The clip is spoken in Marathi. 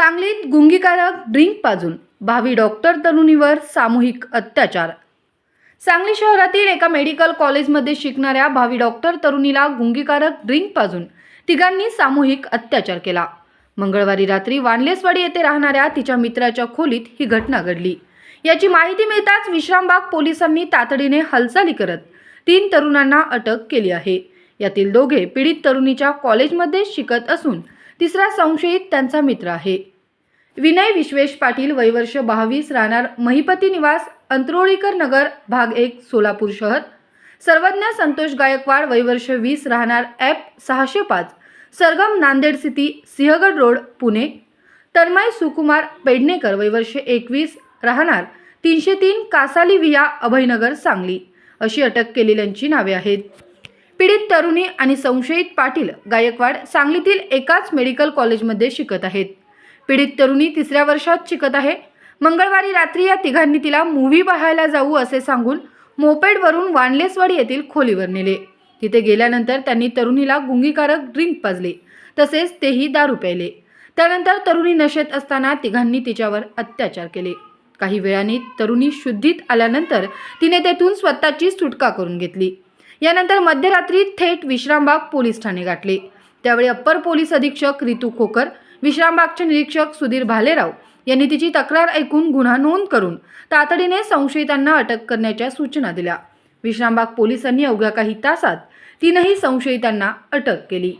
सांगलीत गुंगीकारक ड्रिंक पाजून भावी डॉक्टर तरुणीवर सामूहिक अत्याचार. सांगली शहरातील एका मेडिकल कॉलेजमध्ये शिकणाऱ्या भावी डॉक्टर तरुणीला गुंगीकारक ड्रिंक पाजून तिघांनी सामूहिक अत्याचार केला. मंगळवारी रात्री वानलेसवाडी येथे राहणाऱ्या तिच्या मित्राच्या खोलीत ही घटना घडली. याची माहिती मिळताच विश्रामबाग पोलिसांनी तातडीने हालचाली करत तीन तरुणांना अटक केली आहे. यातील दोघे पीडित तरुणीच्या कॉलेजमध्ये शिकत असून तिसरा संशयित त्यांचा मित्र आहे. विनय विश्वेश पाटील वयवर्ष बावीस राहणार महिपती निवास अंत्रोळीकर नगर भाग एक सोलापूर शहर. सर्वज्ञ संतोष गायकवाड वयवर्ष वीस राहणार ॲप सहाशे पाच सरगम नांदेड सिटी सिंहगड रोड पुणे. तन्मय सुकुमार पेडणेकर वयवर्ष एकवीस राहणार तीनशे तीन कासाली विया अभयनगर सांगली. अशी अटक केलेल्यांची नावे आहेत. पीडित तरुणी आणि संशयित पाटील गायकवाड सांगलीतील एकाच मेडिकल कॉलेजमध्ये शिकत आहेत. पीडित तरुणी तिसऱ्या वर्षात शिकत आहे. मंगळवारी रात्री या तिघांनी तिला मूव्ही पाहायला जाऊ असे सांगून मोपेडवरून वानलेसवाडी येथील खोलीवर नेले. तिथे गेल्यानंतर त्यांनी तरुणीला गुंगीकारक ड्रिंक पाजले. तसेच तेही दारू प्यायले. त्यानंतर तरुणी नशेत असताना तिघांनी तिच्यावर अत्याचार केले. काही वेळाने तरुणी शुद्धीत आल्यानंतर तिने तेथून स्वतःची सुटका करून घेतली. यानंतर मध्यरात्री थेट विश्रामबाग पोलीस ठाणे गाठले. त्यावेळी अप्पर पोलीस अधीक्षक रितू खोकर विश्रामबागचे निरीक्षक सुधीर भालेराव यांनी तिची तक्रार ऐकून गुन्हा नोंद करून तातडीने संशयितांना अटक करण्याच्या सूचना दिल्या. विश्रामबाग पोलिसांनी अवघ्या काही तासात तीनही संशयितांना अटक केली.